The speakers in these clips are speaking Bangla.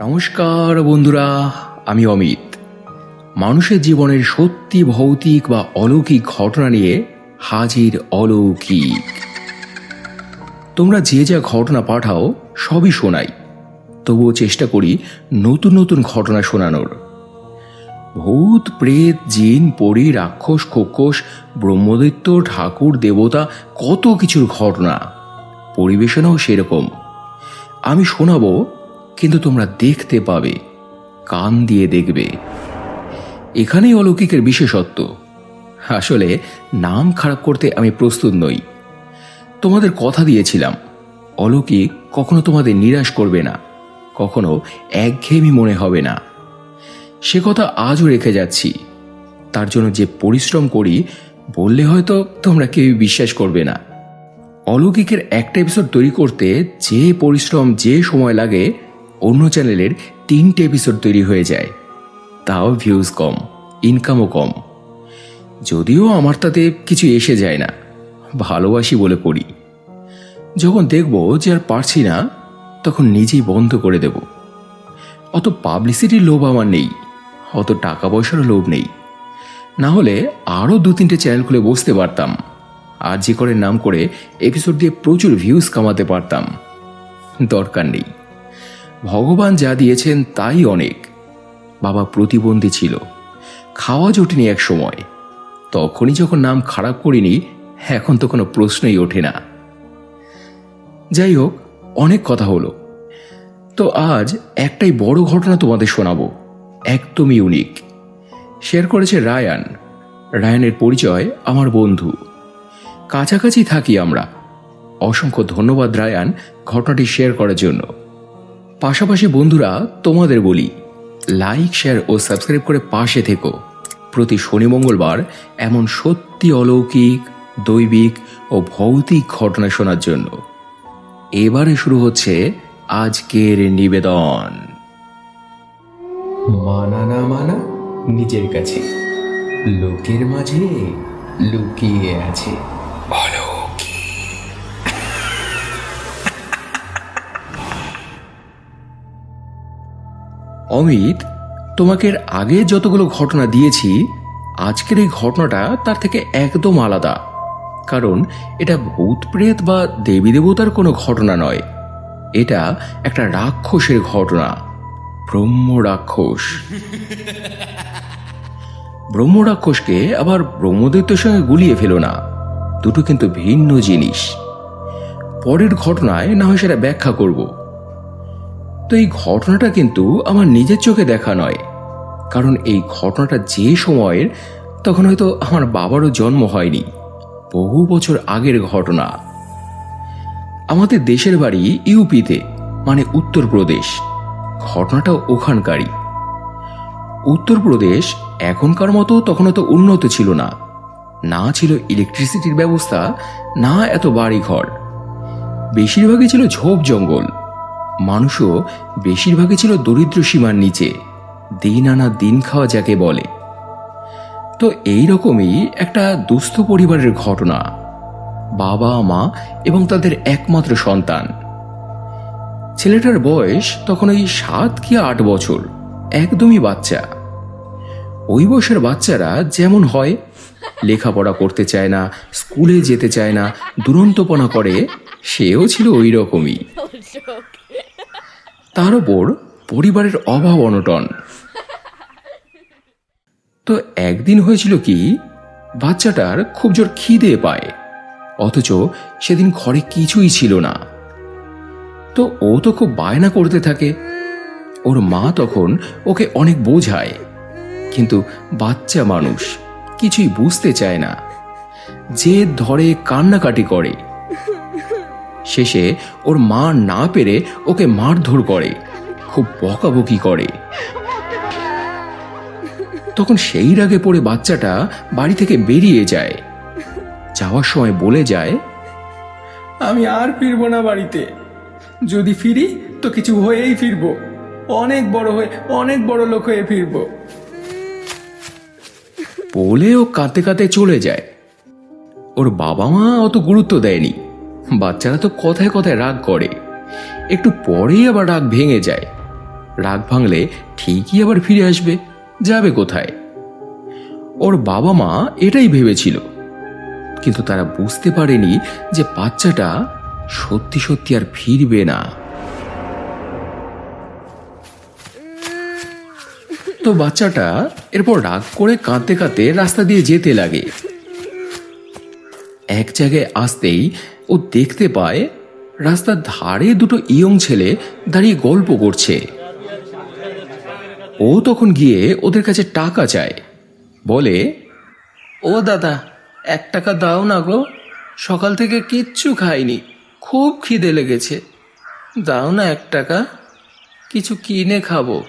নমস্কার বন্ধুরা, আমি অমিত। মানুষের জীবনের সত্যি ভৌতিক বা অলৌকিক ঘটনা নিয়ে হাজির অলৌকিক। তোমরা যে যা ঘটনা পাঠাও, সবই শোনাই। তবুও চেষ্টা করি নতুন নতুন ঘটনা শোনানোর। ভূত, প্রেত, জিন, পরি, রাক্ষস, খোকস, ব্রহ্মদৈত্য, ঠাকুর, দেবতা, কত কিছুর ঘটনা। পরিবেশনাও সেরকম। আমি শোনাবো কিন্তু তোমরা দেখতে পাবে, কান দিয়ে দেখবে। এখানেই অলৌকিকের বিশেষত্ব। আসলে, নাম খারাপ করতে আমি প্রস্তুত নই। তোমাদের কথা দিয়েছিলাম, অলৌকিক কখনো তোমাদের নিরাশ করবে না, কখনো একঘেয়েমি মনে হবে না। সে কথা আজও রেখে যাচ্ছি। তার জন্য যে পরিশ্রম করি, বললে হয়তো তোমরা কেউ বিশ্বাস করবে না। অলৌকিকের একটা এপিসোড তৈরি করতে যে পরিশ্রম, যে সময় লাগে অন্য চ্যানেলের তিনটে এপিসোড তৈরি হয়ে যায়। তাও ভিউজ কম ইনকামও কম। যদিও আমার তাতে কিছু এসে যায় না, ভালোবাসি বলে করি। যখন দেখব যে আর পারছি না, তখন নিজেই বন্ধ করে দেব। অত পাবলিসিটির লোভ আমার নেই, অত টাকা পয়সারও লোভ নেই। না হলে আরও দু তিনটে চ্যানেল খুলে বসতে পারতাম, আর যে করে নাম করে এপিসোড দিয়ে প্রচুর ভিউজ কামাতে পারতাম। দরকার নেই। ভগবান যা দিয়েছেন তাই অনেক। বাবা প্রতিবন্ধী ছিল। খাওয়া জোটেনি এক সময়। তখনই যখন নাম খারাপ করিনি, এখন তো কোনো প্রশ্নই ওঠে না। যাই হোক, অনেক কথা হলো। তো আজ একটাই বড় ঘটনা তোমাদের শোনাবো। একদমই ইউনিক শেয়ার করেছে রায়ান। রায়ানের পরিচয় আমার বন্ধু। কাছাকাছি থাকি আমরা। অসংখ্য ধন্যবাদ রায়ান ঘটনাটি শেয়ার করার জন্য। পাশাপাশি বন্ধুরা, তোমাদের বলি লাইক শেয়ার ও সাবস্ক্রাইব করে পাশে থেকো। প্রতি শনি মঙ্গলবার এমন সত্যি অলৌকিক, দৈবিক ও ভৌতিক ঘটনা শোনার জন্য। এবারে শুরু হচ্ছে আজকের নিবেদন। মানা না মানা, নিজের কাছে। লোকের মাঝে লুকিয়ে আছে। অমিত, তোমাকে আগে যতগুলো ঘটনা দিয়েছি, আজকের এই ঘটনাটা তার থেকে একদম আলাদা। কারণ এটা ভূত প্রেত বা দেবী দেবতার কোনো ঘটনা নয়। এটা একটা রাক্ষসের ঘটনা। ব্রহ্ম রাক্ষস। ব্রহ্ম রাক্ষসকে আবার ব্রহ্মদৈত্যের সঙ্গে গুলিয়ে ফেলো না। দুটো কিন্তু ভিন্ন জিনিস। পরের ঘটনায় না হয় সেটা ব্যাখ্যা করব। তো এই ঘটনাটা কিন্তু আমার নিজের চোখে দেখা নয়। কারণ এই ঘটনাটা যে সময়ের, তখন হয়তো আমার বাবারও জন্ম হয়নি। বহু বছর আগের ঘটনা। আমাদের দেশের বাড়ি ইউপিতে মানে উত্তরপ্রদেশ। ঘটনাটা ওখানকারই। উত্তরপ্রদেশ এখনকার মতো তখন তো উন্নত ছিল না। না ছিল ইলেকট্রিসিটির ব্যবস্থা, না এত বাড়ি ঘর বেশিরভাগই ছিল ঝোপ জঙ্গল। মানুষও বেশিরভাগই ছিল দরিদ্র সীমার নিচে, দিন আনা দিন খাওয়া যাকে বলে। তো এই রকমই একটা দুস্থ পরিবারের ঘটনা, বাবা, মা এবং তাদের একমাত্র সন্তান। ছেলেটার বয়স তখন ওই সাত কি আট বছর, একদমই বাচ্চা। ওই বয়সের বাচ্চারা যেমন হয়, লেখাপড়া করতে চায় না, স্কুলে যেতে চায় না, দুরন্তপনা করে, সেও ছিল ওই রকমই। তার ওপর পরিবারের অভাব অনটন। তো একদিন হয়েছিল কি, বাচ্চাটার খুব জোর খিদে পায়, অথচ সেদিন ঘরে কিছুই ছিল না। তো ও তো খুব বায়না করতে থাকে। ওর মা তখন ওকে অনেক বোঝায়, কিন্তু বাচ্চা মানুষ কিছুই বুঝতে চায় না। যে ধরে কান্নাকাটি করে। শেষে ওর মা না পেরে ওকে মারধর করে, খুব বকাবকি করে। তখন সেই রাগে পড়ে বাচ্চাটা বাড়ি থেকে বেরিয়ে যায়। যাওয়ার সময় বলে যায়, আমি আর ফিরবো না বাড়িতে। যদি ফিরি, তো কিছু হয়েই ফিরবো। অনেক বড় হয়ে, অনেক বড় লোক হয়ে ফিরবো। বলে ও কাঁদতে কাঁদতে চলে যায়। ওর বাবা মা অত গুরুত্ব দেয়নি। বাচ্চারা তো কথায় কথায় রাগ করে। একটু পরেই আবার রাগ ভেঙে যায়। রাগ ভাঙলে ঠিকই আবার ফিরে আসবে, যাবে কোথায়? ওর বাবা মা এটাই ভেবেছিল। কিন্তু তারা বুঝতে পারেনি যে বাচ্চাটা সত্যি সত্যি আর ফিরবে না। তো বাচ্চাটা এরপর রাগ করে কাঁদতে কাঁদতে রাস্তা দিয়ে যেতে লাগে। এক জায়গায় আসতেই ও দেখতে পায় রাস্তার ধারে দুটো ইয়ং ছেলে দাঁড়িয়ে গল্প করছে। ও তখন গিয়ে ওদের কাছে টাকা চায়। বলে, ও দাদা, এক টাকা দাও না গো। সকাল থেকে কিচ্ছু খাইনি। খুব খিদে লেগেছে। দাও না এক টাকা। কিছু কিনে খাব।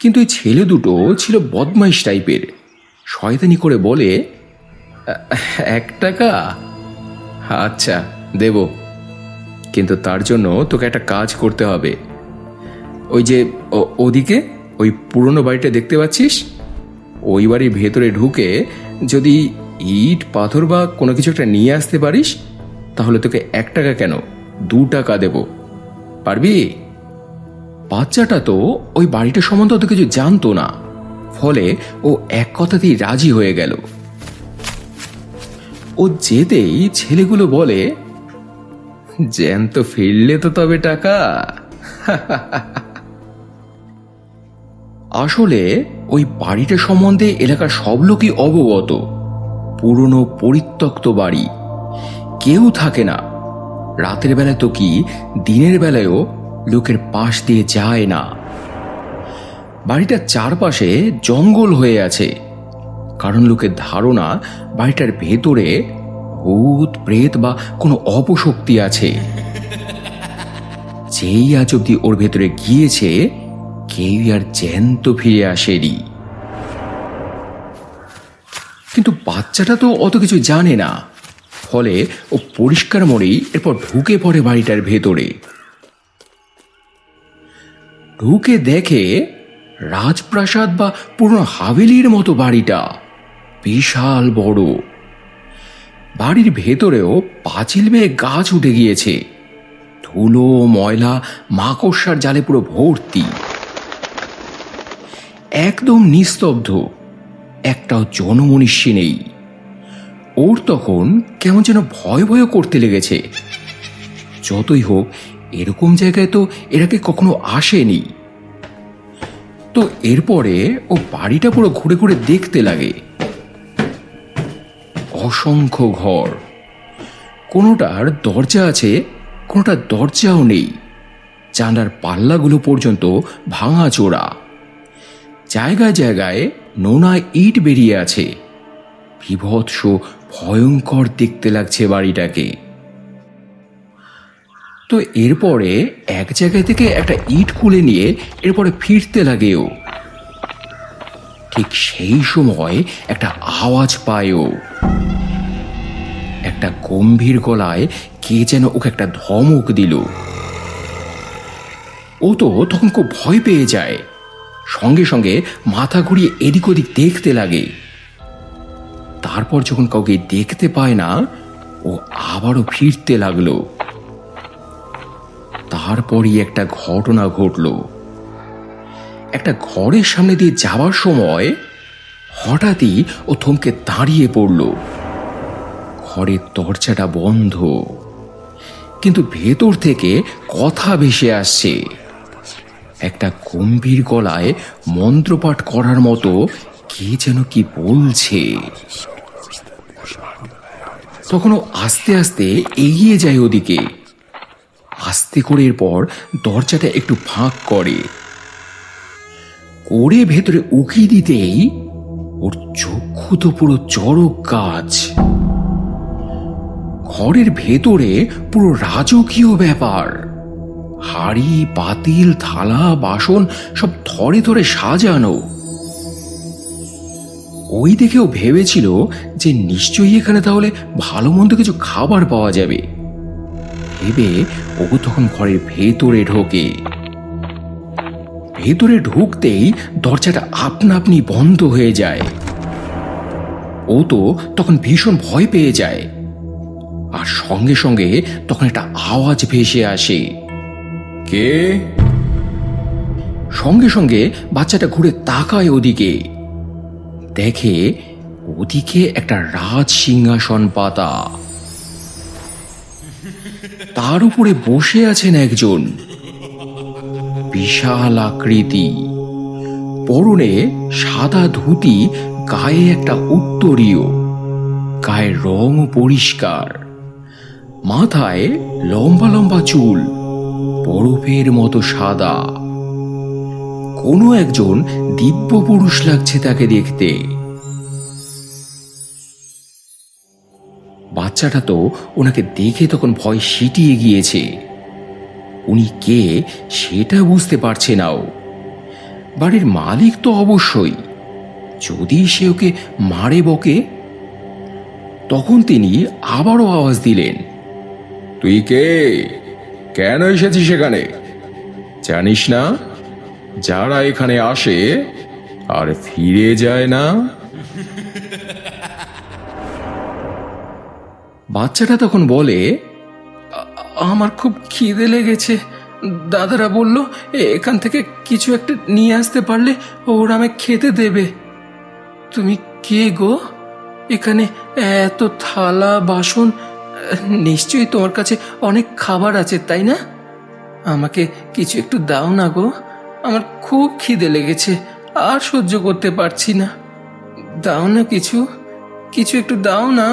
কিন্তু এই ছেলে দুটো ছিল বদমাইশ টাইপের। শয়তানি করে বলে এক টাকা? আচ্ছা দেব। কিন্তু তার জন্য তোকে একটা কাজ করতে হবে। ওই যে ওদিকে, ওই পুরনো বাড়িটা দেখতে পাচ্ছিস? ওই বাড়ির ভেতরে ঢুকে যদি ইট, পাথর বা কোনো কিছু একটা নিয়ে আসতে পারিস, তাহলে তোকে এক টাকা কেন? দু টাকা দেব। পারবি? বাচ্চাটা তো ওই বাড়িটা সম্বন্ধে অত কিছু জানতো না। ফলে ও এক কথাতেই রাজি হয়ে গেল। ও যেতেই ছেলেগুলো বলে, জ্যান্ত ফিরলে তো তবে টাকা। আসলে ওই বাড়িটা সম্বন্ধে এলাকার সব লোকই অবগত। পুরনো পরিত্যক্ত বাড়ি। কেউ থাকে না। রাতের বেলায় তো কি, দিনের বেলায়ও লোকের পাশ দিয়ে যায় না। বাড়িটার চারপাশে জঙ্গল হয়ে আছে। কারণ লোকের ধারণা বাড়িটার ভেতরে ভূত, প্রেত বা কোনো অপশক্তি আছে। যেই আজ অব্দি ওর ভেতরে গিয়েছে, কেউই আর জ্যান্ত ফিরে আসেনি। কিন্তু বাচ্চাটা তো অত কিছু জানে না। ফলে ও পরিষ্কার মনেই এরপর ঢুকে পড়ে বাড়িটার ভেতরে। ঢুকে দেখে রাজপ্রাসাদ বা পুরনো হাভেলির মতো বাড়িটা। বিশাল বড়। বাড়ির ভেতরেও পাঁচিল বেয়ে গাছ উঠে গিয়েছে। ধুলো, ময়লা, মাকড়সার জালে পুরো ভর্তি। একদম নিস্তব্ধ। একটাও জনমনীষী নেই। ওর তখন কেমন যেন ভয় ভয় করতে লেগেছে। যতই হোক, এরকম জায়গায় তো এরাকে কখনো আসেনি। তো এরপরে ও বাড়িটা পুরো ঘুরে ঘুরে দেখতে লাগে। অসংখ্য ঘর। কোনোটার দরজা আছে, কোনোটার দরজাও নেই। জানলার পাল্লাগুলো পর্যন্ত ভাঙা চোরা। জায়গায় জায়গায় নোনা ইট বেরিয়ে আছে। বিভৎস, ভয়ঙ্কর দেখতে লাগছে বাড়িটাকে। তো এরপরে এক জায়গা থেকে একটা ইট খুলে নিয়ে এরপরে ফিরতে লাগেও ঠিক সেই সময় একটা আওয়াজ পায় ও একটা গম্ভীর গলায় কে যেন ওকে একটা ধমক দিল। ও তো তখন খুব ভয় পেয়ে যায়। সঙ্গে সঙ্গে মাথা ঘুরিয়ে এদিক ওদিক দেখতে লাগে। তারপর যখন কাউকে দেখতে পায় না, ও আবারও ফিরতে লাগল। তারপরই একটা ঘটনা ঘটল। একটা ঘরের সামনে দিয়ে যাওয়ার সময় হঠাৎই ও থমকে দাঁড়িয়ে পড়ল। ঘরের দরজাটা বন্ধ। কিন্তু ভেতর থেকে কথা ভেসে আসছে। একটা গম্ভীর গলায় মন্ত্রপাঠ করার মতো কে যেন কি বলছে। তখন ও আস্তে আস্তে এগিয়ে যায় ওদিকে। আস্তে করে এরপর দরজাটা একটু ফাঁক করে। করে ভেতরে উকি দিতেই ওর চক্ষু তো পুরো চড়ক গাছ। ঘরের ভেতরে পুরো রাজকীয় ব্যাপার। হাড়ি, পাতিল, থালা, বাসন সব থরে থরে সাজানো। ওই দেখেও ভেবেছিল যে নিশ্চয়ই এখানে তাহলে ভালো মন্দ কিছু খাবার পাওয়া যাবে। ভেবে ও তখন ঘরের ভেতরে ঢোকে। ভেতরে ঢুকতেই দরজাটা আপনা আপনি বন্ধ হয়ে যায়। ও তো তখন ভীষণ ভয় পেয়ে যায়। আর সঙ্গে সঙ্গে তখন একটা আওয়াজ ভেসে আসে। কে? সঙ্গে সঙ্গে বাচ্চাটা ঘুরে তাকায় ওদিকে। দেখে ওদিকে একটা রাজ সিংহাসন পাতা। তার উপরে বসে আছেন একজন। বিশাল আকৃতি। পরনে সাদা ধুতি, গায়ে একটা উত্তরীয়। গায়ের রং পরিষ্কার। মাথায় লম্বা লম্বা চুল, বরফের মতো সাদা। কোনো একজন দিব্য পুরুষ লাগছে তাকে দেখতে। বাচ্চাটা তো ওনাকে দেখে তখন ভয় সিটিয়ে গিয়েছে। উনি কে সেটা বুঝতে পারছে নাও বাড়ির মালিক তো অবশ্যই। যদি সে ওকে মারে বকে তখন তিনি আবারও আওয়াজ দিলেন। তুই কে? কেন এসেছিস সেখানে জানিস না? যারা এখানে আসে আর ফিরে যায় না। বাচ্চাটা তখন বলে আমার খুব খিদে লেগেছে। দাদারা বলল, এখান থেকে কিছু একটা নিয়ে আসতে পারলে ওরা আমায় খেতে দেবে। তুমি কে গো? এখানে এত থালা, বাসন, নিশ্চয়ই তোমার কাছে অনেক খাবার আছে, তাই না? আমাকে কিছু একটু দাও না গো। আমার খুব খিদে লেগেছে, আর সহ্য করতে পারছি না। দাও না কিছু কিছু একটু দাও না।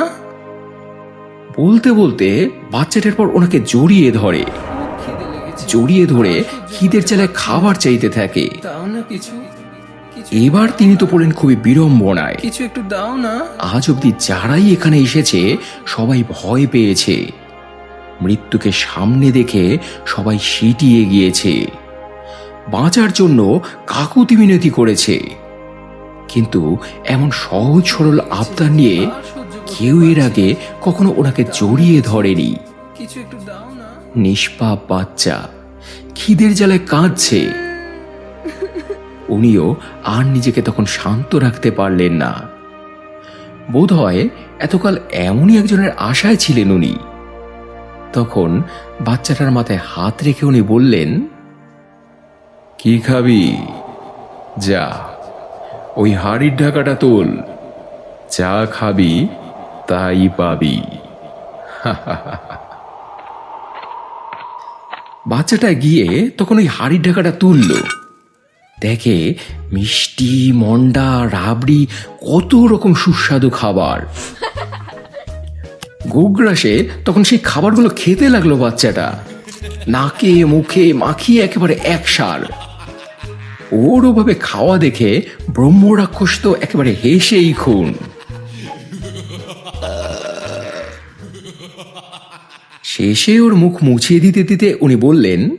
বলতে বলতে বাচ্চাটার পর ওনাকে জড়িয়ে ধরে। জড়িয়ে ধরে খিদের চালায় খাবার চাইতে থাকে। এবার তিনি তো পড়েন খুবই বিড়ম্বনায়। কিছু একটু দাও না। আজ অব্দি যারাই এখানে এসেছে সবাই ভয় পেয়েছে। মৃত্যুকে সামনে দেখে সবাই সিটিয়ে গিয়েছে। বাঁচার জন্য কাকুতি মিনতি করেছে। কিন্তু এমন সহজ সরল আবদার নিয়ে কেউ এর আগে কখনো ওনাকে জড়িয়ে ধরেনি। কিছু একটু দাও না। নিষ্পাপ বাচ্চা খিদের জ্বালায় কাঁদছে। উনিও আর নিজেকে তখন শান্ত রাখতে পারলেন না। বোধ হয় এতকাল এমনই একজনের আশায় ছিলেন উনি। তখন বাচ্চাটার মাথায় হাত রেখে উনি বললেন কি খাবি? যা ওই হাড়ির ঢাকাটা তোল। যা খাবি তাই পাবি বাচ্চাটা গিয়ে তখন ওই হাড়ির ঢাকাটা তুলল। দেখে মিষ্টি, মন্ডা, রাবড়ি, কত রকম সুস্বাদু খাবার। গোগ্রাসে তখন সেই খাবারগুলো খেতে লাগল বাচ্চাটা। নাকে, মুখে মাখিয়ে একেবারে একসার ওর ওভাবে খাওয়া দেখে ব্রহ্ম রাক্ষস তো একেবারে হেসেই খুন। শেষে ওর মুখ মুছিয়ে দিতে দিতে উনি বললেন,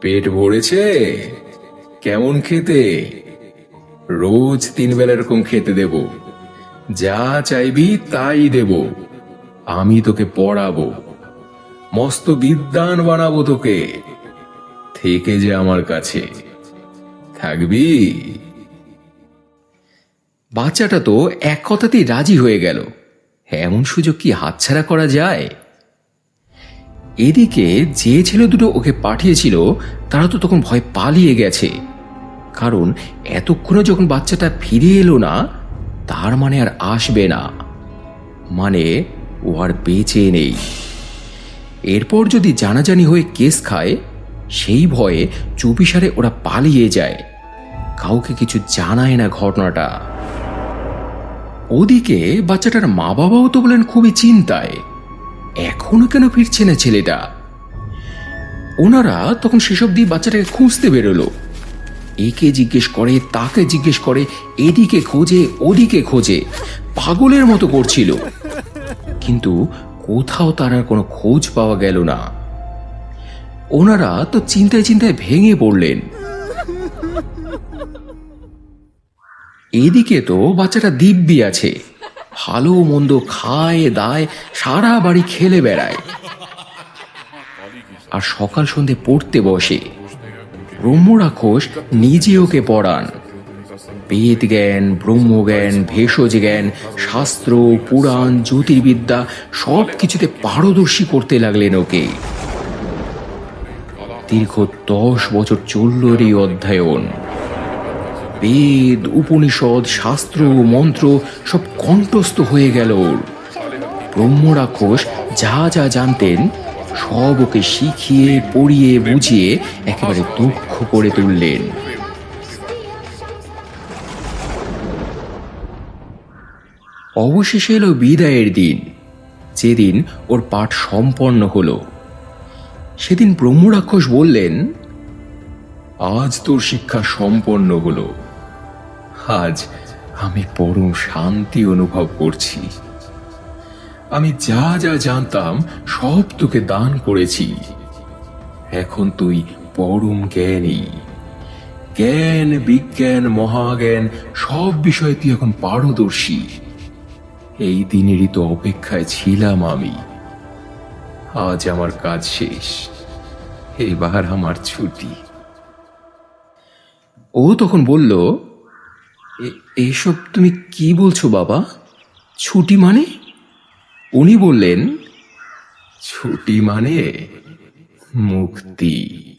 পেট ভরেছে? কেমন খেতে? রোজ তিন বেলা এরকম খেতে দেব। যা চাইবি তাই দেব। আমি তোকে পড়াবো। মস্ত বিদ্যান বানাবো তোকে। থেকে যে আমার কাছে। থাকবি? বাচ্চাটা তো এক কথাতেই রাজি হয়ে গেল। এমন সুযোগ কি হাতছাড়া করা যায়? এদিকে যে ছেলে দুটো ওকে পাঠিয়েছিল, তারা তো তখন ভয় পালিয়ে গেছে। কারণ এতক্ষণে যখন বাচ্চাটা ফিরে এলো না, তার মানে আর আসবে না। মানে ও আর বেঁচে নেই। এরপর যদি জানাজানি হয়ে কেস খায়, সেই ভয়ে চুপিসারে ওরা পালিয়ে যায়। কাউকে কিছু জানায় না ঘটনাটা। ওদিকে বাচ্চাটার মা বাবাও তো বলেন খুবই চিন্তায়। এখনও কেন ফিরছে না ছেলেটা? ওনারা তখন সেসব দিয়ে বাচ্চাটাকে খুঁজতে বেরোলো। একে জিজ্ঞেস করে, তাকে জিজ্ঞেস করে, এদিকে খোঁজে, ওদিকে খোঁজে। পাগলের মতো করছিল। কিন্তু কোথাও তার আর কোনো খোঁজ পাওয়া গেল না। ওনারা তো চিন্তায় চিন্তায় ভেঙে পড়লেন। এদিকে তো বাচ্চাটা দিব্যি আছে। ভালো মন্দ খায়, দায়, সারা বাড়ি খেলে বেড়ায়। আর সকাল সন্ধে পড়তে বসে। ব্রহ্মরাক্ষস নিজে ওকে পড়ান। বেদ জ্ঞান ব্রহ্মজ্ঞান ভেষজ জ্ঞান, শাস্ত্র, পুরাণ, জ্যোতির্বিদ্যা সব কিছুতে পারদর্শী করতে লাগলেন ওকে। দীর্ঘ দশ বছর চলল এই অধ্যয়ন। বেদ, উপনিষদ, শাস্ত্র, মন্ত্র সব কণ্ঠস্থ হয়ে গেল। ওর ব্রহ্ম রাক্ষস যা যা জানতেন সব ওকে শিখিয়ে, পড়িয়ে, বুঝিয়ে একেবারে দক্ষ করে তুললেন। অবশেষে এলো বিদায়ের দিন। যেদিন ওর পাঠ সম্পন্ন হলো। সেদিন ব্রহ্মরাক্ষস বললেন, আজ তোর শিক্ষা সম্পন্ন হলো। আজ আমি পরম শান্তি অনুভব করছি। আমি যা যা জানতাম সব তোকে দান করেছি। এখন তুই পরম জ্ঞানী। জ্ঞান, বিজ্ঞান, মহাজ্ঞান সব বিষয়ে তুই এখন পারদর্শী। এই দিনেরই তো অপেক্ষায় ছিলাম আমি। আজ আমার কাজ শেষ। এবার আমার ছুটি। ও তখন বলল "এ- এসব তুমি কি বলছো বাবা? ছুটি মানে? উনি বললেন, ছুটি মানে মুক্তি।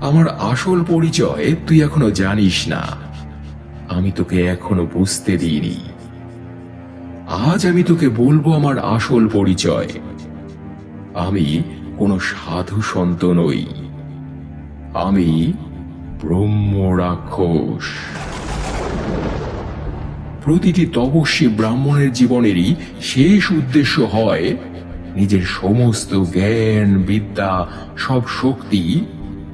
আমার আসল পরিচয় তুই এখনও জানিস না। আমি তোকে এখনও বুঝতে দিইনি। আজ আমি তোকে বলব আমার আসল পরিচয়। আমি কোনো সাধু সন্ত নই। আমি ব্রহ্ম রাক্ষস। প্রতিটি তপস্বী ব্রাহ্মণের জীবনেরই শেষ উদ্দেশ্য হয় নিজের সমস্ত জ্ঞান, বিদ্যা, সব শক্তি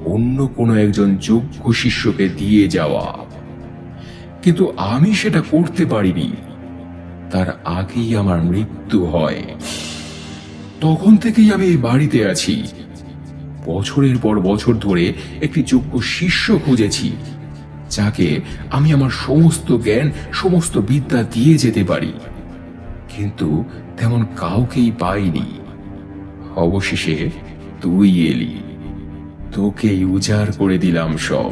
অন্য কোনো একজন যোগ্য শিষ্যকে দিয়ে যাওয়া। কিন্তু আমি সেটা করতে পারিনি। তার আগেই আমার মৃত্যু হয়। তখন থেকেই আমি এই বাড়িতে আছি। বছরের পর বছর ধরে একটি যোগ্য শিষ্য খুঁজেছি। যাকে আমি আমার সমস্ত জ্ঞান, সমস্ত বিদ্যা দিয়ে যেতে পারি। কিন্তু তেমন কাউকেই পাইনি। অবশেষে তুই এলি। তোকেই উজাড় করে দিলাম সব।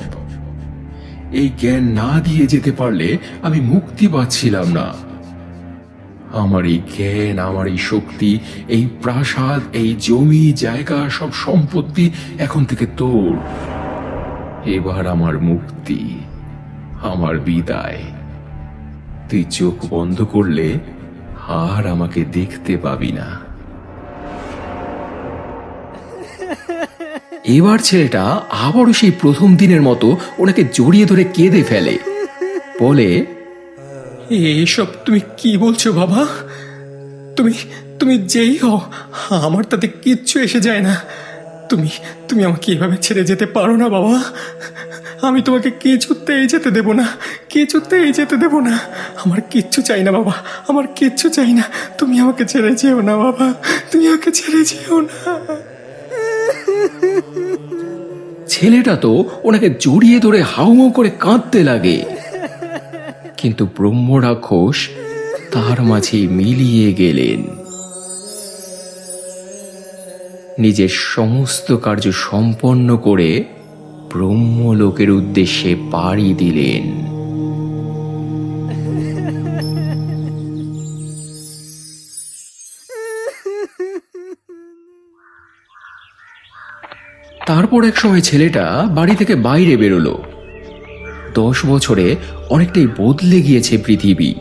এই জ্ঞান না দিয়ে যেতে পারলে আমি মুক্তি পাচ্ছিলাম না। আমার এই জ্ঞান, আমার এই শক্তি, এই প্রাসাদ, এই জমি, জায়গা, সব সম্পত্তি এখন থেকে তোর। এবার আমার মুক্তি, আমার বিদায়। তুই চোখ বন্ধ করলে আর আমাকে দেখতে পাবি না। এবার ছেলেটা আবারও সেই প্রথম দিনের মতো ওনাকে জড়িয়ে ধরে কেঁদে ফেলে। বলে, এসব তুমি কি বলছো বাবা? তুমি তুমি যেই হও, আমার তাতে কিচ্ছু এসে যায় না। তুমি তুমি আমাকে এভাবে ছেড়ে যেতে পারো না, বাবা। আমি তোমাকে কিছুতেই যেতে দেব না, কিছুতেই যেতে দেব না। আমার কিচ্ছু চাই না, বাবা, আমার কিচ্ছু চাই না। তুমি আমাকে ছেড়ে যেও না, বাবা, তুমি আমাকে ছেড়ে যেও না। ছেলেটা তো ওনাকে জড়িয়ে ধরে হাউমাউ করে কাঁদতে লাগে। কিন্তু ব্রহ্ম রাক্ষস তার মাঝে মিলিয়ে গেলেন। নিজের সমস্ত কার্য সম্পন্ন করে ব্রহ্মলোকের উদ্দেশ্যে পাড়ি দিলেন। তারপর এক সময় ছেলেটা বাড়ি থেকে বাইরে বেরোলো। দশ বছরে অনেকটাই বদলে গিয়েছে পৃথিবী।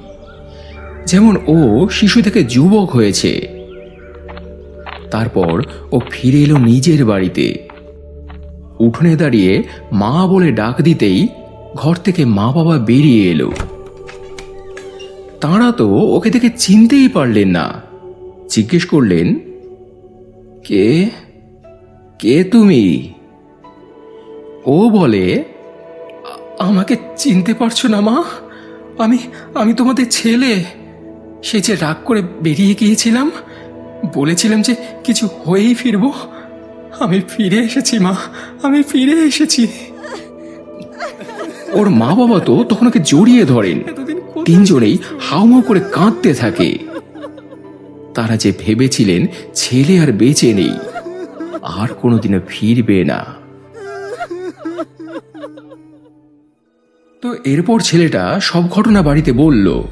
যেমন ও শিশু থেকে যুবক হয়েছে। তারপর ও ফিরে এলো নিজের বাড়িতে। উঠোনে দাঁড়িয়ে মা বলে ডাক দিতেই ঘর থেকে মা বাবা বেরিয়ে এলো। তাঁরা তো ওকে দেখে চিনতেই পারলেন না। জিজ্ঞেস করলেন, কে? কে তুমি? ও বলে, আমাকে চিনতে পারছ না মা। আমি আমি তোমাদের ছেলে। সে যে রাগ করে বেরিয়ে গিয়েছিলাম বলেছিলাম যে কিছু হয়েই ফিরবো। আমি ফিরে এসেছি মা। আমি ফিরে এসেছি। ওর মা বাবা তো তখন ওকে জড়িয়ে ধরেন। তিনজনেই হাউমাউ করে কাঁদতে থাকে। তারা যে ভেবেছিলেন ছেলে আর বেঁচে নেই আর কোনোদিনও ফিরবে না। তো এরপর ছেলেটা সব ঘটনা বাড়িতে বলল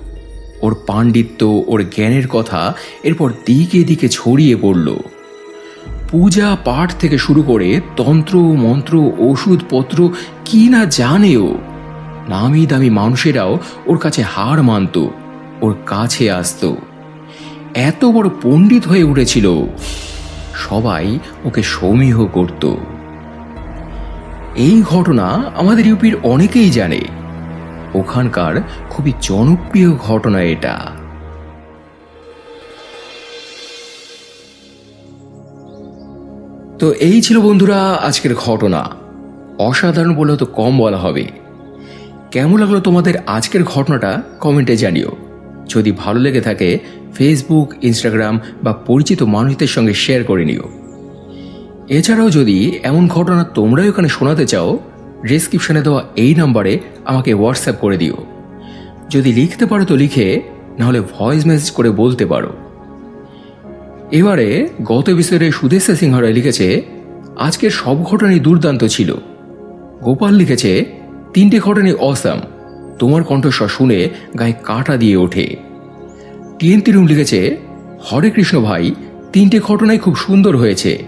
ওর পাণ্ডিত্য, ওর জ্ঞানের কথা এরপর দিকে দিকে ছড়িয়ে পড়ল। পূজা পাঠ থেকে শুরু করে তন্ত্র, মন্ত্র, ওষুধপত্র, কি না জানেও নামি দামি মানুষেরাও ওর কাছে হার মানত, ওর কাছে আসতো। এত বড় পণ্ডিত হয়ে উঠেছিল সবাই ওকে সমীহ করত। এই ঘটনা আমাদের ইউপির অনেকেই জানে। ওখানকার খুবই জনপ্রিয় ঘটনা এটা। তো এই ছিল বন্ধুরা আজকের ঘটনা। অসাধারণ বলেও তো কম বলা হবে। কেমন লাগল তোমাদের আজকের ঘটনাটা কমেন্টে জানিও। যদি ভালো লেগে থাকে ফেসবুক ইনস্টাগ্রাম বা পরিচিত মানুষদের সঙ্গে শেয়ার করে নিও। এছাড়াও যদি এমন ঘটনা তোমরাও এখানে শোনাতে চাও ডিসক্রিপশনে দেওয়া এই নাম্বারে আমাকে হোয়াটসঅ্যাপ করে দিও। যদি লিখতে পারো তো লিখে, নাহলে ভয়েস মেসেজ করে বলতে পারো। এবারে গত এপিসোডে সুদেশা সিংহ রায় লিখেছে, আজকের সব ঘটনাই দুর্দান্ত ছিল। গোপাল লিখেছে, তিনটে ঘটনাই অসাম তোমার কণ্ঠস্বর শুনে গায়ে কাটা দিয়ে ওঠে। টিএনতি রুম লিখেছে, হরে কৃষ্ণ ভাই, তিনটে ঘটনাই খুব সুন্দর হয়েছে।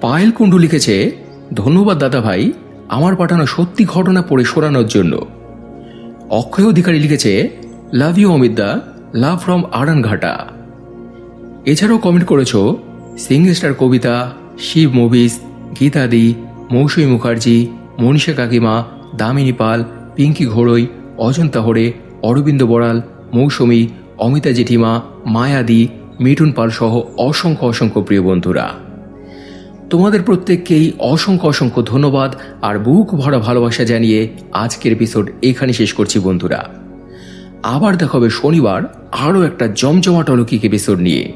পায়েল কুণ্ডু লিখেছে, ধন্যবাদ দাদা ভাই আমার পাঠানো সত্যি ঘটনা পড়ে শোনানোর জন্য। অক্ষয় অধিকারী লিখেছে love you Amit da. Love from Aranghata এছাড়াও কমেন্ট করেছ single star Kabita Shiv movies Gitadi Mousumi Mukherjee Manisha কাকিমা দামিনী পাল পিঙ্কি ঘোড়ই অজন্তা হরে অরবিন্দ বড়াল মৌসুমী অমিতা জেঠিমা মায়াদি মিঠুন পাল সহ অসংখ্য অসংখ্য প্রিয় বন্ধুরা। তোমাদের প্রত্যেককেই অসংখ্য অসংখ্য ধন্যবাদ আর বুক ভরা ভালোবাসা জানিয়ে আজকের এপিসোড এখানে শেষ করছি বন্ধুরা। আবার দেখা হবে শনিবার আরও একটা জমজমাট অলৌকিক এপিসোড নিয়ে।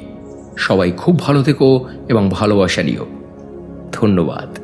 সবাই খুব ভালো থেকো এবং ভালোবাসা নিও। ধন্যবাদ।